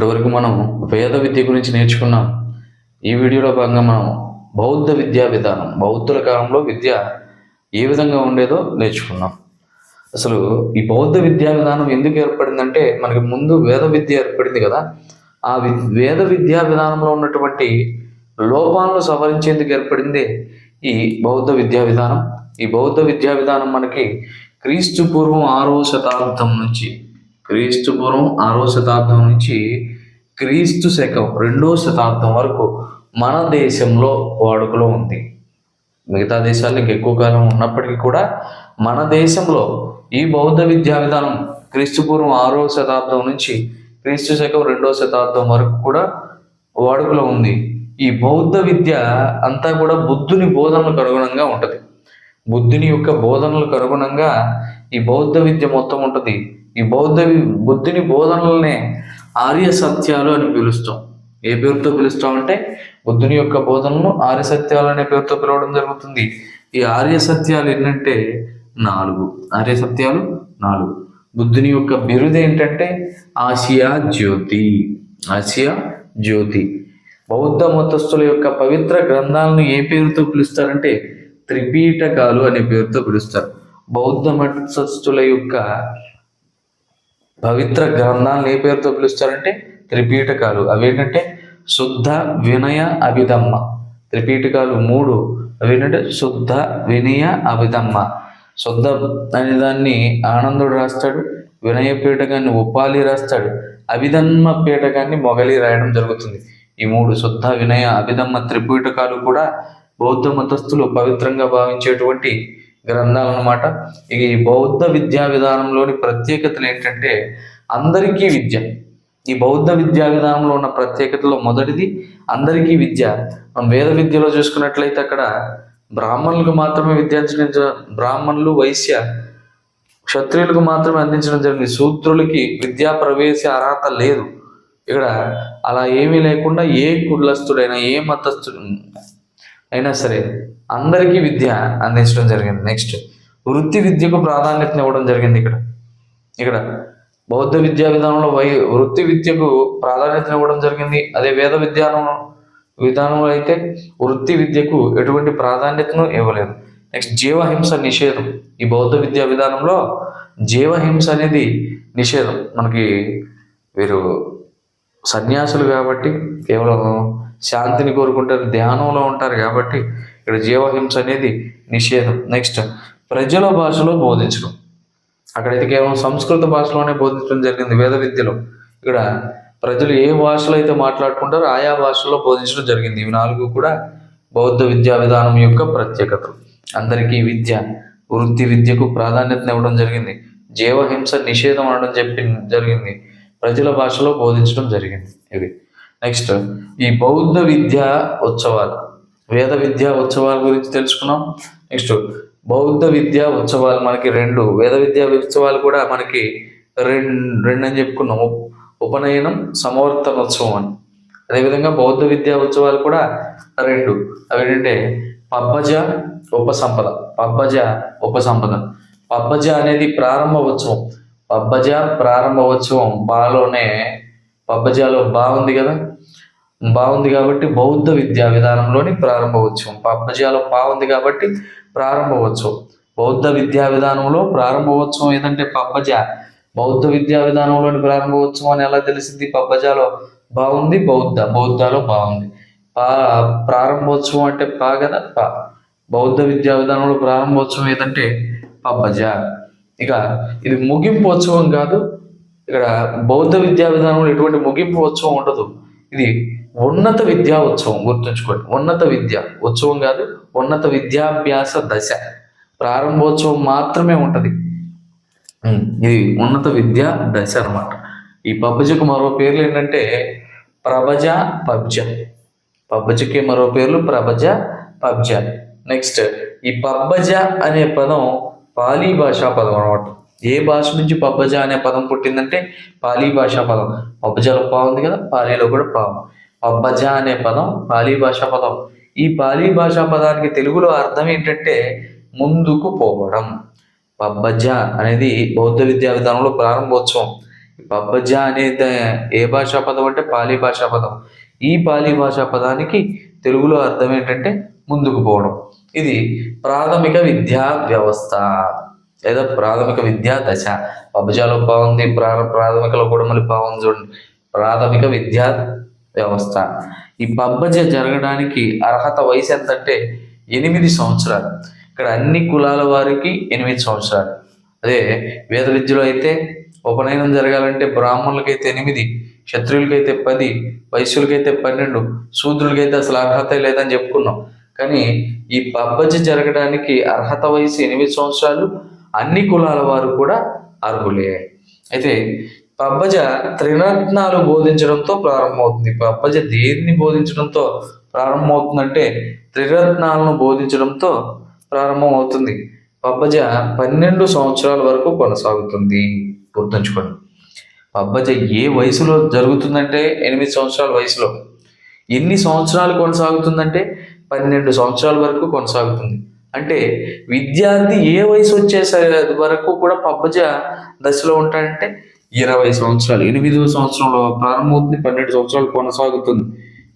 ఇప్పటివరకు మనం వేద విద్య గురించి నేర్చుకున్నాం. ఈ వీడియోలో భాగంగా మనం బౌద్ధ విద్యా విధానం బౌద్ధుల కాలంలో విద్య ఏ విధంగా ఉండేదో నేర్చుకున్నాం. అసలు ఈ బౌద్ధ విద్యా విధానం ఎందుకు ఏర్పడిందంటే మనకి ముందు వేద విద్య ఏర్పడింది కదా. ఆ వి వేద విద్యా విధానంలో ఉన్నటువంటి లోపాలను సవరించేందుకు ఏర్పడింది ఈ బౌద్ధ విద్యా విధానం. ఈ బౌద్ధ విద్యా విధానం మనకి క్రీస్తు పూర్వం ఆరో శతాబ్దం నుంచి క్రీస్తు పూర్వం ఆరో శతాబ్దం నుంచి క్రీస్తు శకం రెండో శతాబ్దం వరకు మన దేశంలో వాడుకలో ఉంది. మిగతా దేశాలకు ఎక్కువ కాలం ఉన్నప్పటికీ కూడా మన దేశంలో ఈ బౌద్ధ విద్యా విధానం క్రీస్తు పూర్వం ఆరో శతాబ్దం నుంచి క్రీస్తు శకం రెండో శతాబ్దం వరకు కూడా వాడుకలో ఉంది. ఈ బౌద్ధ విద్య అంతా కూడా బుద్ధుని బోధనలకు అనుగుణంగా ఉంటుంది. బుద్ధుని యొక్క బోధనలకు అనుగుణంగా ఈ బౌద్ధ విద్య మొత్తం ఉంటుంది. ఈ బౌద్ధ బుద్ధుని బోధనలనే ఆర్య సత్యాలు అని పిలుస్తాం. ఏ పేరుతో పిలుస్తాం అంటే బుద్ధుని యొక్క బోధనలు ఆర్య సత్యాలు అనే పేరుతో పిలవడం జరుగుతుంది. ఈ ఆర్య సత్యాలు ఏంటంటే నాలుగు. ఆర్య సత్యాలు నాలుగు. బుద్ధుని యొక్క బిరుదు ఏంటంటే ఆసియా జ్యోతి. ఆసియా జ్యోతి. బౌద్ధ మతస్థుల యొక్క పవిత్ర గ్రంథాలను ఏ పేరుతో పిలుస్తారంటే త్రిపీఠకాలు అనే పేరుతో పిలుస్తారు. బౌద్ధ మతస్థుల యొక్క పవిత్ర గ్రంథాలను ఏ పేరుతో పిలుస్తారంటే? త్రిపీఠకాలు. అవేంటంటే? శుద్ధ వినయ అభిధమ్మ. త్రిపీఠకాలు మూడు. అవేంటంటే? శుద్ధ వినయ అభిధమ్మ. శుద్ధ అనే దాన్ని ఆనందుడు రాస్తాడు. వినయ పీఠకాన్ని ఉపాలి రాస్తాడు. అభిధమ్మ పీఠకాన్ని మొగలి రాయడం జరుగుతుంది. ఈ మూడు శుద్ధ వినయ అభిధమ్మ త్రిపీఠకాలు కూడా బౌద్ధ మతస్థులు పవిత్రంగా భావించేటువంటి గ్రంథాలు అన్నమాట ఇక ఈ బౌద్ధ విద్యా విధానంలోని ప్రత్యేకతలు ఏంటంటే అందరికీ విద్య. ఈ బౌద్ధ విద్యా విధానంలో ఉన్న ప్రత్యేకతలో మొదటిది అందరికీ విద్య. మనం వేద విద్యలో చూసుకున్నట్లయితే అక్కడ బ్రాహ్మణులకు మాత్రమే విద్య బ్రాహ్మణులు వైశ్య క్షత్రియులకు మాత్రమే అందించడం జరిగింది. శూద్రులకి విద్యా ప్రవేశ అర్హత లేదు. ఇక్కడ అలా ఏమీ లేకుండా ఏ కులస్తుడైనా ఏ మతస్థుడు అయినా సరే అందరికీ విద్య అందించడం జరిగింది. నెక్స్ట్ వృత్తి విద్యకు ప్రాధాన్యతను ఇవ్వడం జరిగింది ఇక్కడ. ఇక్కడ బౌద్ధ విద్యా విధానంలో వై వృత్తి విద్యకు ప్రాధాన్యతను ఇవ్వడం జరిగింది. అదే వేద విద్యానం విధానంలో అయితే వృత్తి విద్యకు ఎటువంటి ప్రాధాన్యతను ఇవ్వలేదు. నెక్స్ట్ జీవహింస నిషేధం. ఈ బౌద్ధ విద్యా విధానంలో జీవహింస అనేది నిషేధం. మనకి వీరు సన్యాసులు కాబట్టి కేవలం శాంతిని కోరుకుంటారు ధ్యానంలో ఉంటారు కాబట్టి ఇక్కడ జీవహింస అనేది నిషేధం. నెక్స్ట్ ప్రజల భాషలో బోధించడం. అక్కడైతే కేవలం సంస్కృత భాషలోనే బోధించడం జరిగింది వేద విద్యలో. ఇక్కడ ప్రజలు ఏ భాషలో అయితే మాట్లాడుకుంటారో ఆయా భాషలో బోధించడం జరిగింది. ఇవి నాలుగు కూడా బౌద్ధ విద్యా విధానం యొక్క ప్రత్యేకతలు. అందరికీ విద్య వృత్తి విద్యకు ప్రాధాన్యతను ఇవ్వడం జరిగింది. జీవహింస నిషేధం అనడం చెప్పి జరిగింది. ప్రజల భాషలో బోధించడం జరిగింది. ఇవి నెక్స్ట్ ఈ బౌద్ధ విద్యా ఉత్సవాలు. వేద విద్యా ఉత్సవాల గురించి తెలుసుకున్నాం. నెక్స్ట్ బౌద్ధ విద్యా ఉత్సవాలు మనకి రెండు. వేద విద్యా ఉత్సవాలు కూడా మనకి రెండు రెండు అని చెప్పుకున్నాం. ఉపనయనం ఉపనయనం సమవర్తనోత్సవం అని. అదేవిధంగా బౌద్ధ విద్యా ఉత్సవాలు కూడా రెండు. అవి ఏంటంటే పబ్బజ ఉపసంపద. పబ్బజ ఉపసంపద. పబ్బజ అనేది ప్రారంభ ఉత్సవం. పబ్బజ ప్రారంభ ఉత్సవం బాలోనే పబ్బజాలో బాగుంది కదా? బాగుంది కాబట్టి బౌద్ధ విద్యా విధానంలోని ప్రారంభ ఉత్సవం పబ్బజాలో బాగుంది కాబట్టి ప్రారంభోత్సవం బౌద్ధ విద్యా విధానంలో ప్రారంభోత్సవం ఏదంటే పబ్బజ బౌద్ధ విద్యా విధానంలోని ప్రారంభోత్సవం అని ఎలా తెలిసింది? పబ్బజాలో బాగుంది బౌద్ధ. బౌద్ధాలో బాగుంది. పా ప్రారంభోత్సవం అంటే పా కదా? పా. బౌద్ధ విద్యా విధానంలో ప్రారంభోత్సవం ఏదంటే పబ్బజ ఇక ఇది ముగింపు ఉత్సవం కాదు. ఇక్కడ బౌద్ధ విద్యా విధానంలో ఎటువంటి ముగింపు ఉత్సవం ఉండదు. ఇది ఉన్నత విద్యా ఉత్సవం గుర్తుంచుకోండి. ఉన్నత విద్య. ఉత్సవం కాదు ఉన్నత విద్యాభ్యాస దశ. ప్రారంభోత్సవం మాత్రమే ఉంటది. ఇది ఉన్నత విద్యా దశ అన్నమాట. ఈ పబ్బజకు మరో పేర్లు ఏంటంటే ప్రభజ పబ్జ. పబ్బజకి మరో పేర్లు ప్రభజ పబ్జ. నెక్స్ట్ ఈ పబ్బజ అనే పదం పాలీ భాషా పదం అనమాట ఏ భాష నుంచి పబ్బజ అనే పదం పుట్టిందంటే పాలీ భాషా పదం. పబ్బజలో పా ఉంది కదా పాలీలో కూడా పా అబ్బజ అనే పదం పాలీ భాషా పదం. ఈ పాలీ భాషా పదానికి తెలుగులో అర్థం ఏంటంటే ముందుకు పోవడం. పబ్బజ అనేది బౌద్ధ విద్యా విధానంలో ప్రారంభోత్సవం. పబ్బజ అనేది ఏ భాషా పదం అంటే పాలీ భాషా పదం. ఈ పాలీ భాషా పదానికి తెలుగులో అర్థం ఏంటంటే ముందుకు పోవడం. ఇది ప్రాథమిక విద్యా వ్యవస్థ. లేదా ప్రాథమిక విద్యా దశ. పబ్బజాలో బాగుంది ప్రా ప్రాథమికలో కూడా మళ్ళీ బాగుంది చూడండి. ప్రాథమిక విద్యా వ్యవస్థ. ఈ పబ్బజ జరగడానికి అర్హత వయసు ఎంత అంటే ఎనిమిది సంవత్సరాలు. ఇక్కడ అన్ని కులాల వారికి ఎనిమిది సంవత్సరాలు. అదే వేద విద్యలో అయితే ఉపనయనం జరగాలంటే బ్రాహ్మణులకైతే ఎనిమిది క్షత్రియులకైతే పది వైశ్యులకైతే పన్నెండు శూద్రులకైతే అసలు అర్హత లేదని చెప్పుకున్నాం. కానీ ఈ పబ్బజ జరగడానికి అర్హత వయసు ఎనిమిది సంవత్సరాలు అన్ని కులాల వారు కూడా అర్హులే. అయితే పబ్బజ త్రిరత్నాలు బోధించడంతో ప్రారంభమవుతుంది. పబ్బజ దేన్ని బోధించడంతో ప్రారంభమవుతుందంటే త్రిరత్నాలను బోధించడంతో ప్రారంభమవుతుంది. పబ్బజ పన్నెండు సంవత్సరాల వరకు కొనసాగుతుంది. గుర్తుంచుకోండి. పబ్బజ ఏ వయసులో జరుగుతుందంటే ఎనిమిది సంవత్సరాల వయసులో? ఎన్ని సంవత్సరాలు కొనసాగుతుందంటే పన్నెండు సంవత్సరాల వరకు కొనసాగుతుంది. అంటే విద్యార్థి ఏ వయసు వచ్చేసరి వరకు కూడా పబ్బజ దశలో ఉంటాడంటే ఇరవై సంవత్సరాలు. ఎనిమిదవ సంవత్సరంలో ప్రారంభమవుతుంది పన్నెండు సంవత్సరాలు కొనసాగుతుంది.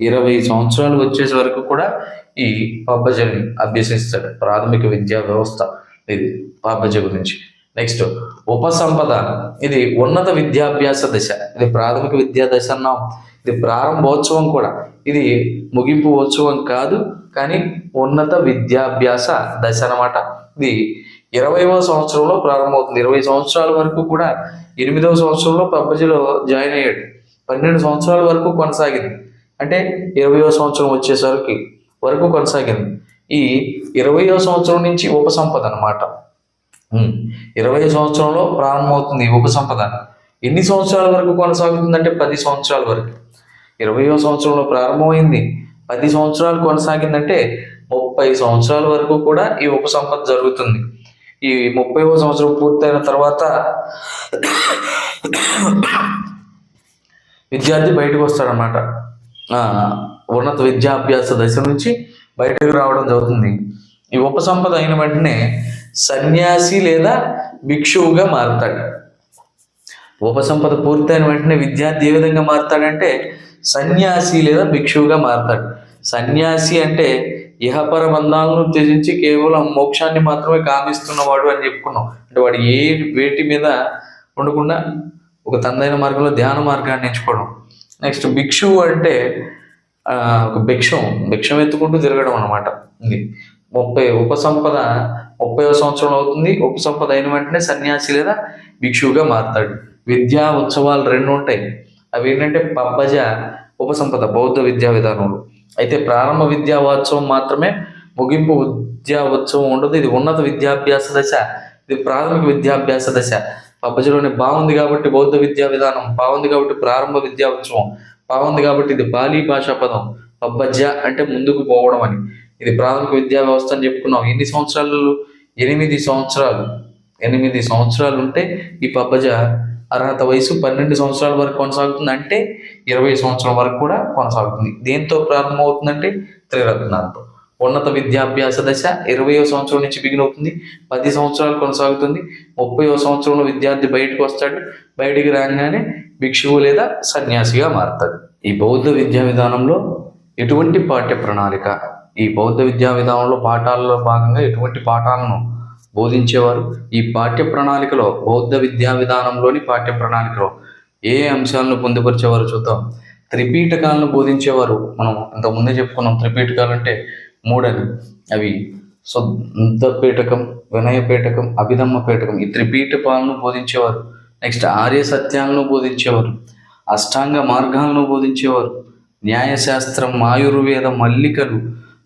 ఇరవై సంవత్సరాలు వచ్చేసే వరకు కూడా ఈ పబ్బజని అభ్యసిస్తాడు. ప్రాథమిక విద్యా వ్యవస్థ ఇది పబ్బజ గురించి నెక్స్ట్ ఉపసంపద. ఇది ఉన్నత విద్యాభ్యాస దశ. ఇది ప్రాథమిక విద్యా దశ అన్నాం. ఇది ప్రారంభోత్సవం కూడా. ఇది ముగింపు ఉత్సవం కాదు కానీ ఉన్నత విద్యాభ్యాస దశ అన్నమాట. ఇది ఇరవైవ సంవత్సరంలో ప్రారంభమవుతుంది. ఇరవై సంవత్సరాల వరకు కూడా ఎనిమిదవ సంవత్సరంలో పబ్జీలో జాయిన్ అయ్యాడు. పన్నెండు సంవత్సరాల వరకు కొనసాగింది. అంటే ఇరవయో సంవత్సరం వచ్చేసరికి వరకు కొనసాగింది. ఈ ఇరవయో సంవత్సరం నుంచి ఉపసంపద అనమాట ఇరవై సంవత్సరంలో ప్రారంభమవుతుంది ఈ ఉపసంపద. ఎన్ని సంవత్సరాల వరకు కొనసాగుతుందంటే పది సంవత్సరాల వరకు. ఇరవయో సంవత్సరంలో ప్రారంభమైంది. పది సంవత్సరాలు కొనసాగిందంటే ముప్పై సంవత్సరాల వరకు కూడా ఈ ఉపసంపద జరుగుతుంది. ఈ ముప్పైవ సంవత్సరం పూర్తయిన తర్వాత విద్యార్థి బయటకు వస్తాడనమాట ఉన్నత విద్యాభ్యాస దశ నుంచి బయటకు రావడం జరుగుతుంది. ఈ ఉపసంపద అయిన వెంటనే సన్యాసి లేదా భిక్షువుగా మారుతాడు. ఉపసంపద పూర్తయిన వెంటనే విద్యార్థి ఏ విధంగా మారుతాడంటే సన్యాసి లేదా భిక్షువుగా మారుతాడు. సన్యాసి అంటే ఇహపర బంధాలను త్యజించి కేవలం మోక్షాన్ని మాత్రమే కామిస్తున్నవాడు అని చెప్పుకున్నాం. అంటే వాడు ఏ వేటి మీద ఉండకుండా ఒక తందైన మార్గంలో ధ్యాన మార్గాన్ని ఎంచుకోవడం. నెక్స్ట్ భిక్షువు అంటే ఒక భిక్షం భిక్షం ఎత్తుకుంటూ తిరగడం అనమాట ఇది ముప్పై ఉపసంపద ముప్పై సంవత్సరం అవుతుంది. ఉపసంపద అయిన వెంటనే సన్యాసి లేదా భిక్షువుగా మారుతాడు. విద్యా ఉత్సవాలు రెండు ఉంటాయి. అవి ఏంటంటే పబ్బజ ఉపసంపద బౌద్ధ విద్యా విధానంలో. అయితే ప్రారంభ విద్యా ఉత్సవం మాత్రమే ముగింపు విద్యా ఉత్సవం ఉండదు. ఇది ఉన్నత విద్యాభ్యాస దశ. ఇది ప్రాథమిక విద్యాభ్యాస దశ. పబ్బజలోనే బాగుంది కాబట్టి బౌద్ధ విద్యా విధానం బాగుంది కాబట్టి ప్రారంభ విద్యా ఉత్సవం బాగుంది కాబట్టి ఇది బాలీ భాషా పదం పబ్బజ అంటే ముందుకు పోవడం అని. ఇది ప్రాథమిక విద్యా వ్యవస్థ అని చెప్పుకున్నాం. ఎన్ని సంవత్సరాలు? ఎనిమిది సంవత్సరాలు. ఎనిమిది సంవత్సరాలు ఉంటే ఈ పబ్బజ అర్హత వయసు పన్నెండు సంవత్సరాల వరకు కొనసాగుతుంది అంటే ఇరవై సంవత్సరాల వరకు కూడా కొనసాగుతుంది. దేంతో ప్రారంభమవుతుందంటే త్రిరత్నాలతో. ఉన్నత విద్యాభ్యాస దశ ఇరవయో సంవత్సరం నుంచి బిగిన్ అవుతుంది. పది సంవత్సరాలు కొనసాగుతుంది. ముప్పయో సంవత్సరంలో విద్యార్థి బయటకు వస్తాడు. బయటికి రాగానే భిక్షువు లేదా సన్యాసిగా మారుతాడు. ఈ బౌద్ధ విద్యా విధానంలో ఎటువంటి పాఠ్య ప్రణాళిక ఈ బౌద్ధ విద్యా విధానంలో పాఠాలలో భాగంగా ఎటువంటి పాఠాలను బోధించేవారు. ఈ పాఠ్య ప్రణాళికలో బౌద్ధ విద్యా విధానంలోని పాఠ్య ప్రణాళికలో ఏ అంశాలను పొందుపరిచేవారు చూద్దాం. త్రిపీఠకాలను బోధించేవారు మనం ఇంతకుముందే చెప్పుకున్నాం. త్రిపీఠకాలు అంటే మూడని. అవి శుద్ధ పీఠకం వినయ పీఠకం అభిధమ్మ పీఠకం. ఈ త్రిపీఠపాలను బోధించేవారు. నెక్స్ట్ ఆర్య సత్యాలను బోధించేవారు. అష్టాంగ మార్గాలను బోధించేవారు. న్యాయశాస్త్రం ఆయుర్వేద మల్లికలు.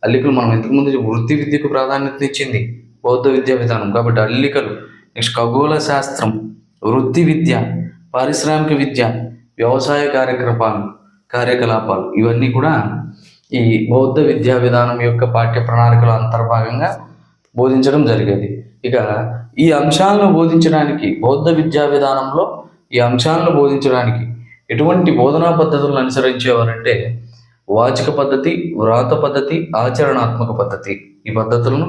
అల్లికలు మనం ఇంతకుముందు వృత్తి విద్యకు ప్రాధాన్యత ఇచ్చింది బౌద్ధ విద్యా విధానం కాబట్టి అల్లికలు నెక్స్ట్ ఖగోళ శాస్త్రం వృత్తి విద్య పారిశ్రామిక విద్య వ్యవసాయ కార్యక్రమాలు కార్యకలాపాలు ఇవన్నీ కూడా ఈ బౌద్ధ విద్యా విధానం యొక్క పాఠ్య ప్రణాళికలో అంతర్భాగంగా బోధించడం జరిగేది. ఇక ఈ అంశాలను బోధించడానికి బౌద్ధ విద్యా విధానంలో ఈ అంశాలను బోధించడానికి ఎటువంటి బోధనా పద్ధతులను అనుసరించేవారంటే వాచిక పద్ధతి వ్రాత పద్ధతి ఆచరణాత్మక పద్ధతి ఈ పద్ధతులను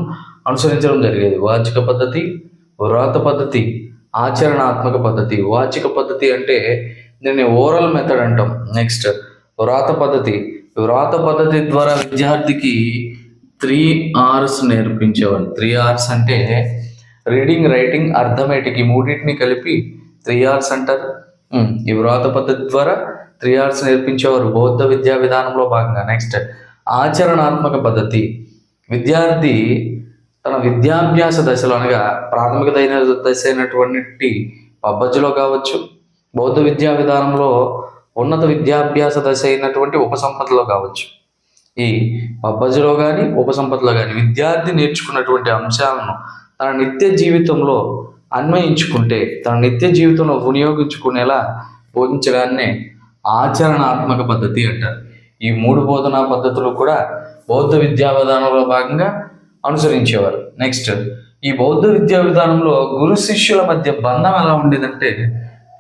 అనుసరించడం జరిగేది. వాచిక పద్ధతి వ్రాత పద్ధతి ఆచరణాత్మక పద్ధతి. వాచిక పద్ధతి అంటే దీన్ని ఓరల్ మెథడ్ అంటాం. నెక్స్ట్ వ్రాత పద్ధతి. వ్రాత పద్ధతి ద్వారా విద్యార్థికి త్రీ ఆర్స్ నేర్పించేవాళ్ళు. త్రీ ఆర్స్ అంటే రీడింగ్ రైటింగ్ అర్థమెటిక్ ఈ మూడింటిని కలిపి త్రీ ఆర్స్ అంటారు. ఈ వ్రాత పద్ధతి ద్వారా త్రీ ఆర్స్ నేర్పించేవారు బౌద్ధ విద్యా విధానంలో భాగంగా. నెక్స్ట్ ఆచరణాత్మక పద్ధతి. విద్యార్థి తన విద్యాభ్యాస దశలో అనగా ప్రాథమిక దైన దశ అయినటువంటి పబ్బజ్జిలో కావచ్చు బౌద్ధ విద్యా విధానంలో ఉన్నత విద్యాభ్యాస దశ అయినటువంటి ఉపసంపదలో కావచ్చు. ఈ పబ్బజ్జిలో కానీ ఉపసంపదలో కానీ విద్యార్థి నేర్చుకున్నటువంటి అంశాలను తన నిత్య జీవితంలో అన్వయించుకుంటే తన నిత్య జీవితంలో వినియోగించుకునేలా బోధించడాన్నే ఆచరణాత్మక పద్ధతి అంటారు. ఈ మూడు బోధనా పద్ధతులు కూడా బౌద్ధ విద్యా విధానంలో భాగంగా అనుసరించేవారు. నెక్స్ట్ ఈ బౌద్ధ విద్యా విధానంలో గురు శిష్యుల మధ్య బంధం ఎలా ఉండేదంటే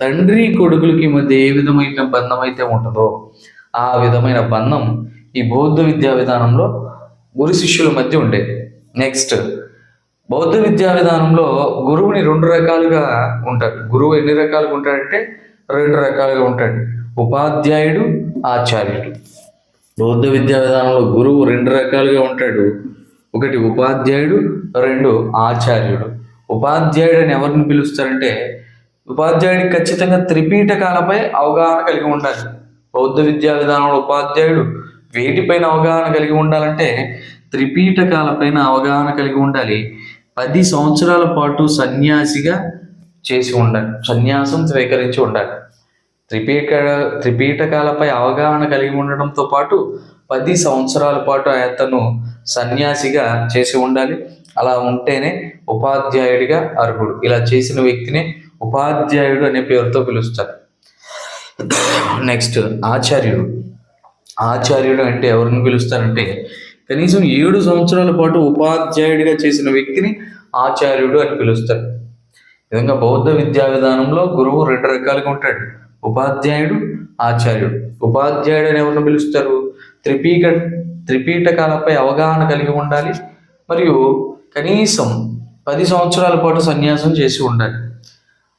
తండ్రి కొడుకులకి మధ్య ఏ విధమైన బంధం అయితే ఉంటుందో ఆ విధమైన బంధం ఈ బౌద్ధ విద్యా విధానంలో గురు శిష్యుల మధ్య ఉండేది నెక్స్ట్ బౌద్ధ విద్యా విధానంలో గురువుని రెండు రకాలుగా ఉంటాడు. గురువు ఎన్ని రకాలుగా ఉంటాడంటే రెండు రకాలుగా ఉంటాడు. ఉపాధ్యాయుడు ఆచార్యుడు. బౌద్ధ విద్యా విధానంలో గురువు రెండు రకాలుగా ఉంటాడు. ఒకటి ఉపాధ్యాయుడు రెండు ఆచార్యుడు. ఉపాధ్యాయుడు అని ఎవరిని పిలుస్తారంటే ఉపాధ్యాయుడికి ఖచ్చితంగా త్రిపీఠకాలపై అవగాహన కలిగి ఉండాలి. బౌద్ధ విద్యా విధానంలో ఉపాధ్యాయుడు వేటిపైన అవగాహన కలిగి ఉండాలంటే త్రిపీఠకాలపైన అవగాహన కలిగి ఉండాలి. పది సంవత్సరాల పాటు సన్యాసిగా చేసి ఉండాలి. సన్యాసం స్వీకరించి ఉండాలి. త్రిపీఠ త్రిపీఠకాలపై అవగాహన కలిగి ఉండడంతో పాటు పది సంవత్సరాల పాటు అతను సన్యాసిగా చేసి ఉండాలి. అలా ఉంటేనే ఉపాధ్యాయుడిగా అర్హుడు. ఇలా చేసిన వ్యక్తిని ఉపాధ్యాయుడు అనే పేరుతో పిలుస్తారు. నెక్స్ట్ ఆచార్యుడు. ఆచార్యుడు అంటే ఎవరిని పిలుస్తారంటే కనీసం ఏడు సంవత్సరాల పాటు ఉపాధ్యాయుడిగా చేసిన వ్యక్తిని ఆచార్యుడు అని పిలుస్తారు. విధంగా బౌద్ధ విద్యా విధానంలో గురువు రెండు రకాలుగా ఉంటాడు. ఉపాధ్యాయుడు ఆచార్యుడు. ఉపాధ్యాయుడు అని ఎవరిని పిలుస్తారు? త్రిపీక త్రిపీఠకాలపై అవగాహన కలిగి ఉండాలి మరియు కనీసం పది సంవత్సరాల పాటు సన్యాసం చేసి ఉండాలి.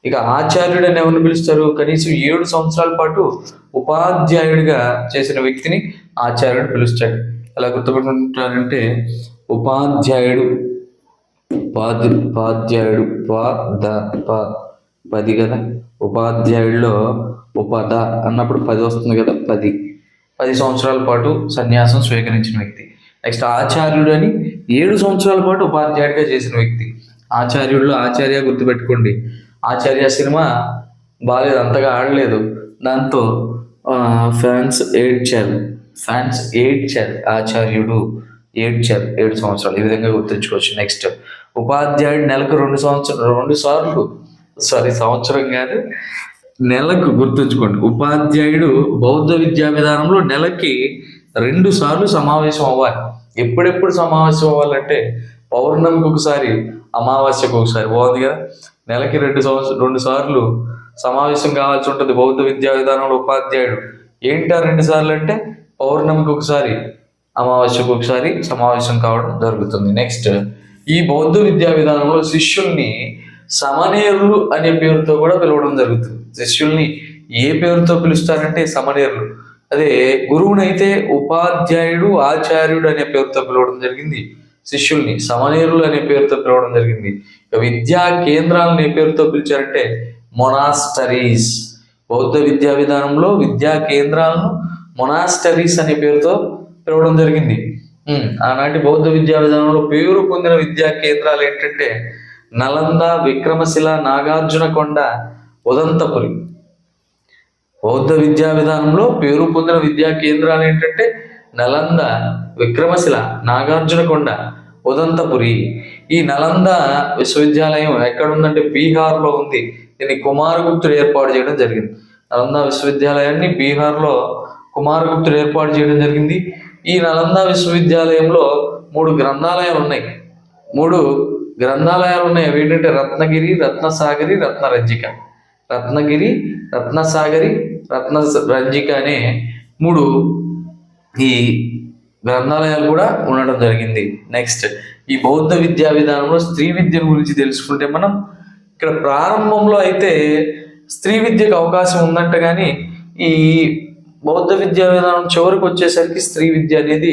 ఇక ఆచార్యుడు అని ఎవరిని పిలుస్తారు? కనీసం ఏడు సంవత్సరాల పాటు ఉపాధ్యాయుడిగా చేసిన వ్యక్తిని ఆచార్యుడు పిలుస్తాడు. ఎలా గుర్తుపెట్టుకుంటారంటే ఉపాధ్యాయుడు ఉపాధి ఉపాధ్యాయుడు ప ద ప పది కదా? ఉపాధ్యాయుడిలో ఉపద అన్నప్పుడు పది వస్తుంది కదా? పది. పది సంవత్సరాల పాటు సన్యాసం స్వీకరించిన వ్యక్తి. నెక్స్ట్ ఆచార్యుడు అని ఏడు సంవత్సరాల పాటు ఉపాధ్యాయుడిగా చేసిన వ్యక్తి. ఆచార్యుడిలో ఆచార్య గుర్తుపెట్టుకోండి. ఆచార్య సినిమా బాగాలేదు అంతగా ఆడలేదు. దాంతో ఫ్యాన్స్ ఏడ్చారు. ఫ్యాన్స్ ఏడ్చారు. ఆచార్యుడు ఏడ్చారు ఏడు సంవత్సరాలు. ఈ విధంగా గుర్తుంచుకోవచ్చు. నెక్స్ట్ ఉపాధ్యాయుడు నెలకు రెండు సంవత్సరాలు రెండు సార్లు సారీ సంవత్సరం కాదు నెలకు గుర్తుంచుకోండి. ఉపాధ్యాయుడు బౌద్ధ విద్యా విధానంలో నెలకి రెండు సార్లు సమావేశం అవ్వాలి. ఎప్పుడెప్పుడు సమావేశం అవ్వాలంటే పౌర్ణమికి ఒకసారి అమావాస్యకు ఒకసారి. బాగుంది కదా? నెలకి రెండు సంవత్సరం రెండు సార్లు సమావేశం కావాల్సి ఉంటుంది బౌద్ధ విద్యా విధానంలో ఉపాధ్యాయుడు. ఏంటా రెండు సార్లు అంటే పౌర్ణమికి ఒకసారి అమావాస్యకు ఒకసారి సమావేశం కావడం జరుగుతుంది. నెక్స్ట్ ఈ బౌద్ధ విద్యా విధానంలో శిష్యుల్ని సమనేరులు అనే పేరుతో కూడా పిలవడం జరుగుతుంది. శిష్యుల్ని ఏ పేరుతో పిలుస్తారంటే సమనేరులు. అదే గురువునైతే ఉపాధ్యాయుడు ఆచార్యుడు అనే పేరుతో పిలవడం జరిగింది. శిష్యుల్ని సమనేరులు అనే పేరుతో పిలవడం జరిగింది. విద్యా కేంద్రాలను ఏ పేరుతో పిలిచారంటే మొనాస్టరీస్. బౌద్ధ విద్యా విధానంలో విద్యా కేంద్రాలను మొనాస్టరీస్ అనే పేరుతో పిలవడం జరిగింది. ఆనాటి బౌద్ధ విద్యా విధానంలో పేరు పొందిన విద్యా కేంద్రాలు ఏంటంటే నలంద విక్రమశిల నాగార్జునకొండ ఉదంతపురి. బౌద్ధ విద్యా విధానంలో పేరు పొందిన విద్యా కేంద్రాలు ఏంటంటే నలంద విక్రమశిల నాగార్జునకొండ ఉదంతపురి. ఈ నలంద విశ్వవిద్యాలయం ఎక్కడుందంటే బీహార్లో ఉంది. దీన్ని కుమారగుప్తుడు ఏర్పాటు చేయడం జరిగింది. నలంద విశ్వవిద్యాలయాన్ని బీహార్లో కుమారగుప్తుడు ఏర్పాటు చేయడం జరిగింది. ఈ నలంద విశ్వవిద్యాలయంలో మూడు గ్రంథాలయాలు ఉన్నాయి. మూడు గ్రంథాలయాలు ఉన్నాయి అవి ఏంటంటే రత్నగిరి రత్నసాగరి రత్నరంజిక. రత్నగిరి రత్నసాగరి రత్న రంజిక అనే మూడు ఈ గ్రంథాలయాలు కూడా ఉండడం జరిగింది. నెక్స్ట్ ఈ బౌద్ధ విద్యా విధానంలో స్త్రీ విద్య గురించి తెలుసుకుంటే మనం ఇక్కడ ప్రారంభంలో అయితే స్త్రీ విద్యకు అవకాశం ఉందంట కానీ ఈ బౌద్ధ విద్యా విధానం చివరికి వచ్చేసరికి స్త్రీ విద్య అనేది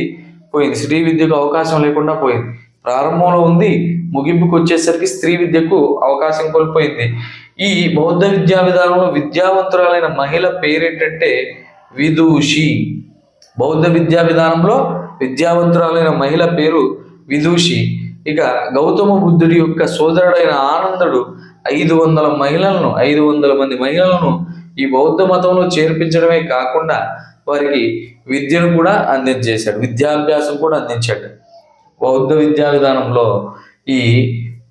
పోయింది. స్త్రీ విద్యకు అవకాశం లేకుండా పోయింది. ప్రారంభంలో ఉంది ముగింపుకు వచ్చేసరికి స్త్రీ విద్యకు అవకాశం కోల్పోయింది. ఈ బౌద్ధ విద్యా విధానంలో విద్యావంతురాలైన మహిళ పేరేంటంటే విదూషి. బౌద్ధ విద్యా విధానంలో విద్యావంతురాలైన మహిళ పేరు విదూషి. ఇక గౌతమ బుద్ధుడి యొక్క సోదరుడైన ఆనందుడు ఐదు వందల మహిళలను ఐదు వందల మంది మహిళలను ఈ బౌద్ధ మతంలో చేర్పించడమే కాకుండా వారికి విద్యను కూడా అందించేశాడు విద్యాభ్యాసం కూడా అందించాడు. బౌద్ధ విద్యా విధానంలో ఈ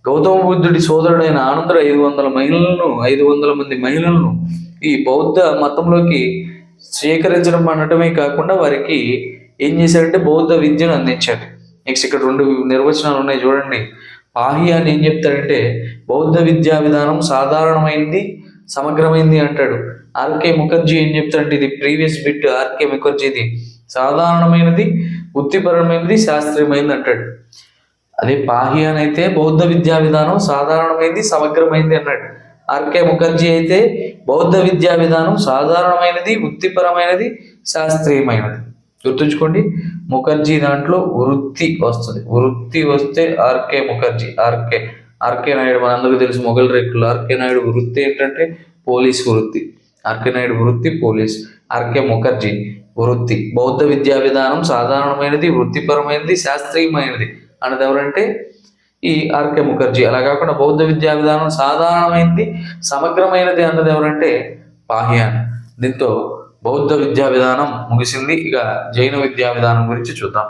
గౌతమ బుద్ధుడి సోదరుడైన ఆనందుడు ఐదు వందల మహిళలను ఐదు వందల మంది మహిళలను ఈ బౌద్ధ మతంలోకి స్వీకరించడం అనటమే కాకుండా వారికి ఏం చేశారంటే బౌద్ధ విద్యను అందించాడు నెక్స్ట్ ఇక్కడ రెండు నిర్వచనాలు ఉన్నాయి చూడండి. పాహి అని ఏం చెప్తాడంటే బౌద్ధ విద్యా విధానం సాధారణమైంది సమగ్రమైంది అంటాడు. ఆర్కే ముఖర్జీ ఏం చెప్తాడంటే ఇది ప్రీవియస్ బిట్ ఆర్కే ముఖర్జీది. సాధారణమైనది వృత్తిపరమైనది శాస్త్రీయమైనది అంటాడు. అదే పాహియాన్ అయితే బౌద్ధ విద్యా విధానం సాధారణమైనది సమగ్రమైంది అన్నాడు. ఆర్కే ముఖర్జీ అయితే బౌద్ధ విద్యా విధానం సాధారణమైనది వృత్తిపరమైనది శాస్త్రీయమైనది. గుర్తుంచుకోండి ముఖర్జీ దాంట్లో వృత్తి వస్తుంది. వృత్తి వస్తే R K Mukherjee R K. R K Naidu మనందరికీ తెలుసు మొఘల్ రేకులు. ఆర్కే నాయుడు వృత్తి ఏంటంటే పోలీస్ వృత్తి. ఆర్కే నాయుడు వృత్తి పోలీస్. ఆర్కే ముఖర్జీ. వృత్తి. బౌద్ధ విద్యా విధానం సాధారణమైనది వృత్తిపరమైనది శాస్త్రీయమైనది అన్నది ఎవరంటే ఈ ఆర్కే ముఖర్జీ. అలా కాకుండా బౌద్ధ విద్యా విధానం సాధారణమైనది సమగ్రమైనది అన్నది ఎవరంటే పాహ్యాన్. దీంతో బౌద్ధ విద్యా విధానం ముగిసింది. ఇక జైన విద్యా విధానం గురించి చూద్దాం.